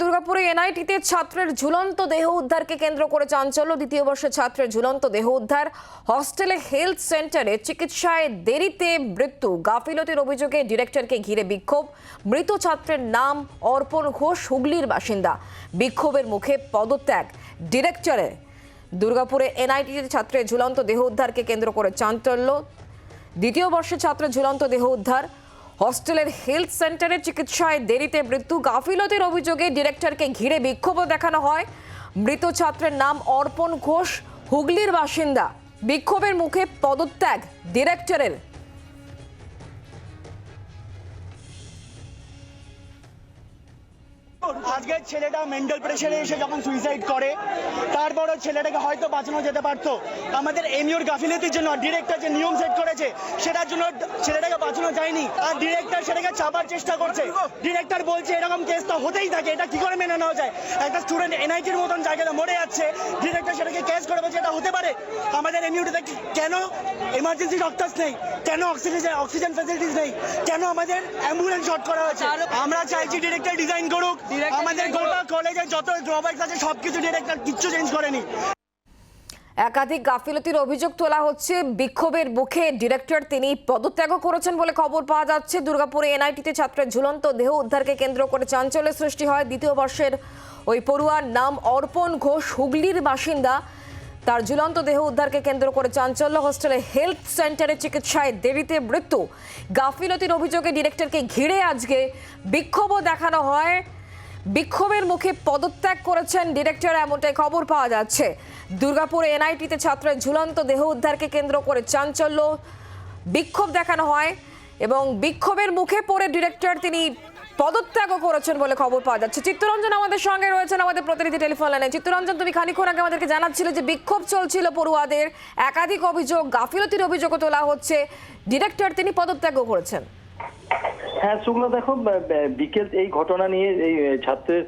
দুর্গাপুরে এনআইটিতে ছাত্রের ঝুলন্ত দেহ উদ্ধারকে কেন্দ্র করে চাঞ্চল্য। দ্বিতীয় বর্ষের ছাত্রের ঝুলন্ত দেহ উদ্ধার। হস্টেলে হেলথ সেন্টারে চিকিৎসায় দেরিতে মৃত্যু। গাফিলতির অভিযোগে ডিরেক্টরকে ঘিরে বিক্ষোভ। মৃত ছাত্রের নাম অর্পণ ঘোষ, হুগলির বাসিন্দা। বিক্ষোভের মুখে পদত্যাগ। ডিরেক্টরের দুর্গাপুরে এনআইটিতে ছাত্রের ঝুলন্ত দেহ উদ্ধারকে কেন্দ্র করে চাঞ্চল্য। দ্বিতীয় বর্ষের ছাত্রের ঝুলন্ত দেহ উদ্ধার। হস্টেলের হেলথ সেন্টারের চিকিৎসায় দেরিতে মৃত্যু গাফিলতির অভিযোগে ডিরেক্টরকে ঘিরে বিক্ষোভ দেখানো হয়। মৃত ছাত্রের নাম অর্পণ ঘোষ, হুগলির বাসিন্দা। বিক্ষোভের মুখে পদত্যাগ ডিরেক্টরের। আজকে ছেলেটা মেন্টাল প্রেশারে এসে যখন সুইসাইড করে তারপরও ছেলেটাকে হয়তো বাঁচানো যেতে পারতো। আমাদের এমইউর গাফিলতির জন্য ডিরেক্টর যে নিয়ম সেট করেছে সেটার জন্য ছেলেটাকে বাঁচানো যায়নি। আর ডিরেক্টর সেটাকে চাপার চেষ্টা করছে। ডিরেক্টর বলছে এরকম কেস তো হতেই থাকে এটা কি করে মেনে নেওয়া যায়? একটা স্টুডেন্ট এনআইটির মতন জায়গাতে মরে যাচ্ছে। ডিরেক্টর সেটাকে কেস করে বলছে এটা হতে পারে। আমাদের এমইউটিতে কেন এমার্জেন্সি ডক্টরস নেই? কেন অক্সিজেন অক্সিজেন ফ্যাসিলিটিস নেই? কেন আমাদের অ্যাম্বুলেন্স শর্ট করা হয়েছে? আমরা চাইছি ডিরেক্টর ডিজাইন করুক। আমাদের গোটা কলেজে যত ড্রব্যাকস আছে সবকিছু ডিরেক্টর কিচ্ছু চেঞ্জ করেনি। একাধিক গাফিলতির অভিযোগ তোলা হচ্ছে বিক্ষোভের মুখে ডিরেক্টর তিনি পদত্যাগও করেছেন বলে খবর পাওয়া যাচ্ছে। দুর্গাপুরে এনআইটিতে ছাত্রের ঝুলন্ত দেহ উদ্ধারকে কেন্দ্র করে চাঞ্চল্যের সৃষ্টি হয়। দ্বিতীয় বর্ষের ওই পড়ুয়ার নাম অর্পণ ঘোষ হুগলির বাসিন্দা। তার ঝুলন্ত দেহ উদ্ধারকে কেন্দ্র করে চাঞ্চল্য হোস্টেলে হেলথ সেন্টারে চিকিৎসায় দেরিতে মৃত্যু। গাফিলতির অভিযোগে ডিরেক্টরকে ঘিরে আজকে বিক্ষোভও দেখানো হয়। বিক্ষোভের মুখে পদত্যাগ করেছেন ডিরেক্টর, এমনটাই খবর পাওয়া যাচ্ছে। দুর্গাপুর এনআইটিতে ছাত্রের ঝুলন্ত দেহ উদ্ধারকে কেন্দ্র করে চাঞ্চল্য, বিক্ষোভ দেখানো হয় এবং বিক্ষোভের মুখে পড়ে ডিরেক্টর তিনি পদত্যাগও করেছেন বলে খবর পাওয়া যাচ্ছে। চিত্তরঞ্জন আমাদের সঙ্গে রয়েছেন, আমাদের প্রতিনিধি টেলিফোন লাইনে। চিত্তরঞ্জন, তুমি খানিক্ষণ আগে আমাদেরকে জানাচ্ছিলে যে বিক্ষোভ চলছিল পড়ুয়াদের। একাধিক অভিযোগ, গাফিলতির অভিযোগও তোলা হচ্ছে। ডিরেক্টর, তিনি পদত্যাগও করেছেন। হ্যাঁ শুক্ল দেখো বিকেল এই ঘটনা নিয়ে এই ছাত্রের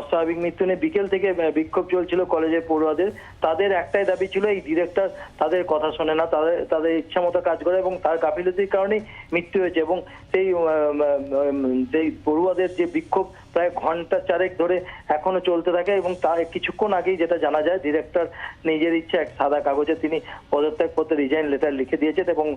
অস্বাভাবিক মৃত্যু নিয়ে বিকেল থেকে বিক্ষোভ চলছিল কলেজের পড়ুয়াদের। তাদের একটাই দাবি ছিল, এই ডিরেক্টর তাদের কথা শোনে না, তাদের তাদের ইচ্ছা মতো কাজ করে এবং তার গাফিলতির কারণেই মৃত্যু হয়েছে এবং সেই সেই পড়ুয়াদের যে বিক্ষোভ প্রায় ঘণ্টা চারেক ধরে এখনও চলতে থাকে এবং তার কিছুক্ষণ আগেই যেটা জানা যায় ডিরেক্টর নিজের ইচ্ছে এক সাদা কাগজে তিনি পদত্যাগ করতে রিজাইন লেটার লিখে দিয়েছেন এবং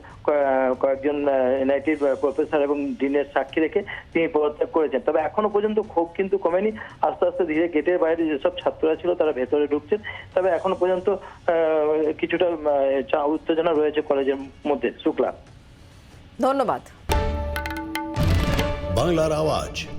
কয়েকজন এনআইটির প্রফেসর এবং ডিনের সাক্ষী রেখে তিনি পদত্যাগ করেছেন। তবে এখনও পর্যন্ত ক্ষোভ কিন্তু কমেনি। আস্তে আস্তে ধীরে গেটের বাইরে যেসব ছাত্ররা ছিল তারা ভেতরে ঢুকছেন। তবে এখনও পর্যন্ত কিছুটা চা- উত্তেজনা রয়েছে কলেজের মধ্যে। শুক্লা। ধন্যবাদ। বাংলার আওয়াজ।